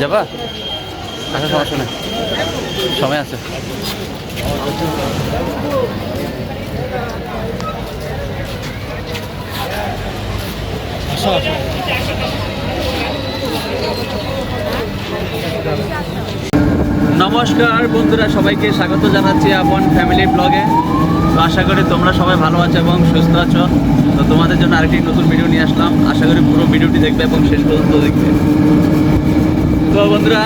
যাবা? আচ্ছা সমস্যা নেই। সময় আছে। নমস্কার বন্ধুরা সবাইকে স্বাগত জানাচ্ছি আপন ফ্যামিলি ব্লগে। তো আশা করি তোমরা সবাই ভালো আছো এবং সুস্থ আছো। তো তোমাদের জন্য আরেকটি নতুন ভিডিও নিয়ে আসলাম। আশা করি পুরো ভিডিওটি দেখবে এবং শেষ পর্যন্ত দেখবে। তো বন্ধুরা,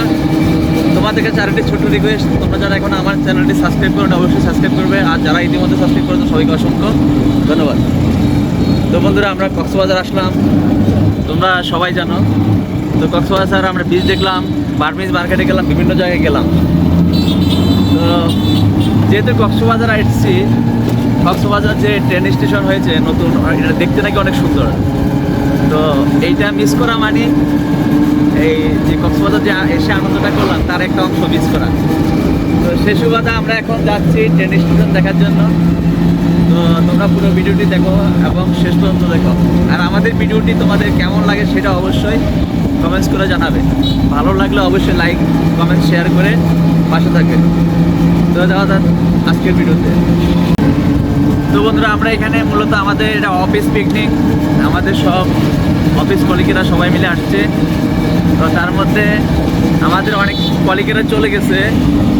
তোমাদের কাছে আরেকটি ছোট্ট রিকোয়েস্ট তোমরা যারা এখন আমার চ্যানেলটি সাবস্ক্রাইব করো অবশ্যই সাবস্ক্রাইব করবে। আর যারা ইতিমধ্যে সাবস্ক্রাইব করেছ, সবাইকে অসংখ্য ধন্যবাদ। তো বন্ধুরা, আমরা কক্সবাজার আসলাম। তোমরা সবাই জানো, তো কক্সবাজার আমরা বীজ দেখলাম বার্মিজ মার্কেটে গেলাম, বিভিন্ন জায়গায় গেলাম। তো যেহেতু কক্সবাজার আসছি, কক্সবাজার যে ট্রেন স্টেশন হয়েছে নতুন, এটা দেখতে নাকি অনেক সুন্দর। তো এইটা মিস করা মানে এই যে কক্সবাজার যে এসে আনন্দটা করলাম, তার একটা অংশ মিস করা। তো সে সুবাদে আমরা এখন যাচ্ছি ট্রেন স্টেশন দেখার জন্য। তো তোমরা পুরো ভিডিওটি দেখো এবং শেষ পর্যন্ত দেখো। আর আমাদের ভিডিওটি তোমাদের কেমন লাগে সেটা অবশ্যই কমেন্টস করে জানাবে। ভালো লাগলে অবশ্যই লাইক কমেন্ট শেয়ার করে পাশে থাকবে। তো যাওয়া আজকের ভিডিওতে। তো বন্ধুরা, আমরা এখানে মূলত আমাদের এটা অফিস পিকনিক আমাদের সব অফিস কলিগেরা সবাই মিলে আসছে। তো তার মধ্যে আমাদের অনেক কলিগেরা চলে গেছে,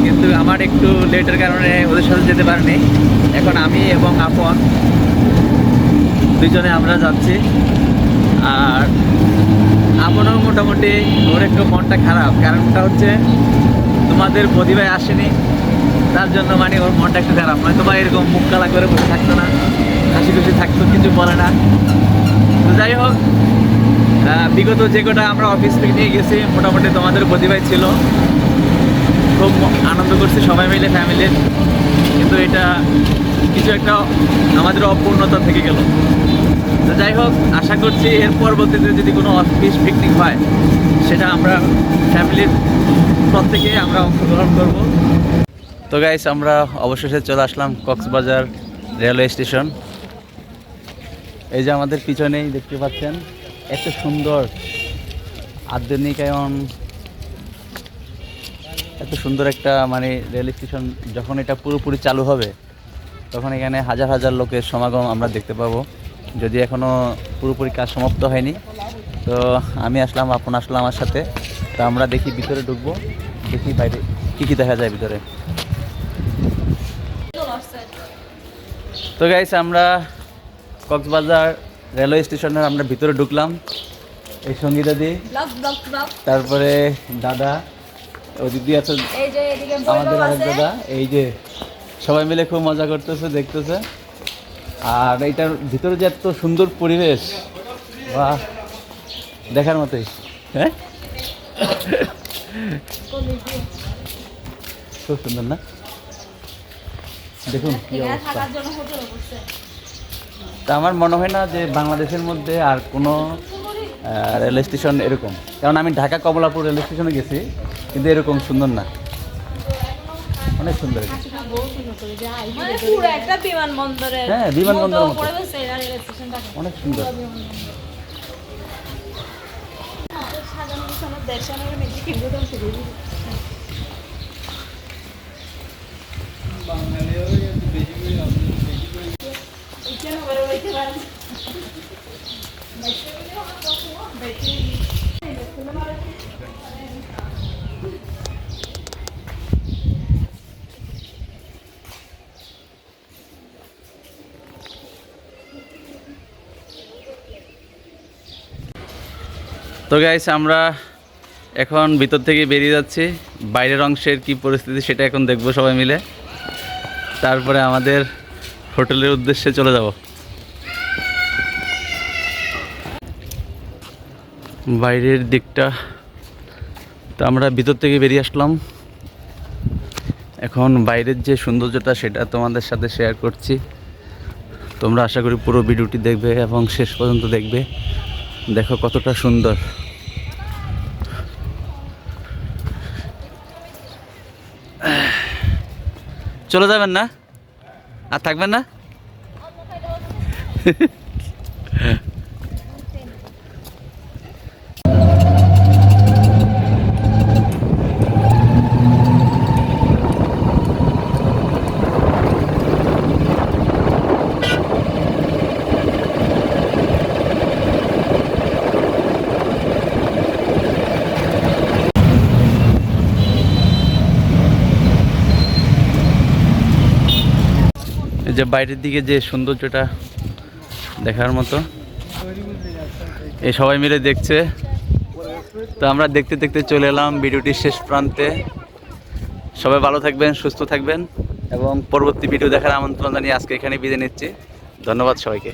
কিন্তু আমার একটু লেটের কারণে ওদের সাথে যেতে পারিনি। এখন আমি এবং আপন দুজনে আমরা যাচ্ছি। আর আপনও মোটামুটি ওর একটু মনটা খারাপ, কারণটা হচ্ছে তোমাদের প্রতিভায় আসেনি। তার জন্য মানে ওর মনটা একটু খারাপ। নয়তো বা এরকম মুখ কালা করে বসে থাকতো না, হাসি খুশি থাকতো কিছু বলে না। তো যাই হোক বিগত যে কটা আমরা অফিস থেকে নিয়ে গেছি, মোটামুটি তোমাদের প্রতিভায় ছিল। খুব আনন্দ করছি সবাই মিলে ফ্যামিলির কিন্তু এটা কিছু একটা আমাদের অপূর্ণতা থেকে গেল। তো যাই হোক, আশা করছি এর পরবর্তীতে যদি কোনো অফিস পিকনিক হয়, সেটা আমরা ফ্যামিলির প্রত্যেকে আমরা অংশগ্রহণ করব। তো গাইস আমরা অবশেষে চলে আসলাম কক্সবাজার রেলওয়ে স্টেশন। এই যে আমাদের পিছনেই দেখতে পাচ্ছেন, এত সুন্দর আধুনিকায়ন, এত সুন্দর একটা মানে রেল স্টেশন, যখন এটা পুরোপুরি চালু হবে, তখন এখানে হাজার হাজার লোকের সমাগম আমরা দেখতে পাবো। যদি এখনও পুরোপুরি কাজ সমাপ্ত হয়নি, তো আমি আসলাম, আপন আসলাম আমার সাথে। তো আমরা দেখি ভিতরে ঢুকবো, দেখি বাইরে কী কী দেখা যায় ভিতরে। তো গাইস আমরা কক্সবাজার রেলওয়ে স্টেশনের আমরা ভিতরে ঢুকলাম। এই সঙ্গীতা দি তারপরে দাদা ও দিদি আছে আমাদের আরেক দাদা এই যে সবাই মিলে খুব মজা করতেছে দেখতেছে। আর এইটার ভিতরে যে এত সুন্দর পরিবেশ বা দেখার মতোই। হ্যাঁ? খুব সুন্দর না? দেখুন কি অবস্থা। থাকার জন্য হোটেল করছে তা আমার মনে হয় না যে বাংলাদেশের মধ্যে আর কোনো রেল স্টেশন এরকম। কারণ আমি ঢাকা কমলাপুর রেল স্টেশনে গেছি কিন্তু এরকম সুন্দর না। অনেক সুন্দর এটা। মানে পুরো একটা বিমানবন্দরের হ্যাঁ, এটা রেল স্টেশনটাকে অনেক সুন্দর। তো গাইস আমরা এখন ভিতর থেকে বেরিয়ে যাচ্ছি। বাইরের অংশের কি পরিস্থিতি সেটা এখন দেখব সবাই মিলে। তারপরে আমাদের হোটেলের উদ্দেশ্যে চলে যাব। বাইরের দিকটা। তো আমরা ভিতর থেকে বেরিয়ে আসলাম। এখন বাইরের যে সৌন্দর্যটা, সেটা তোমাদের সাথে শেয়ার করছি। তোমরা আশা করি পুরো ভিডিওটি দেখবে এবং শেষ পর্যন্ত দেখবে। দেখো কতটা সুন্দর। চলে যাবেন না? আর থাকবেন না? যে বাইরের দিকে যে সৌন্দর্যটা দেখার মতো। এই সবাই মিলে দেখছে। তো আমরা দেখতে দেখতে চলে এলাম ভিডিওটির শেষ প্রান্তে। সবাই ভালো থাকবেন, সুস্থ থাকবেন এবং পরবর্তী ভিডিও দেখার আমন্ত্রণ জানিয়ে আজকে এখানে বিদায় নিচ্ছি। ধন্যবাদ সবাইকে।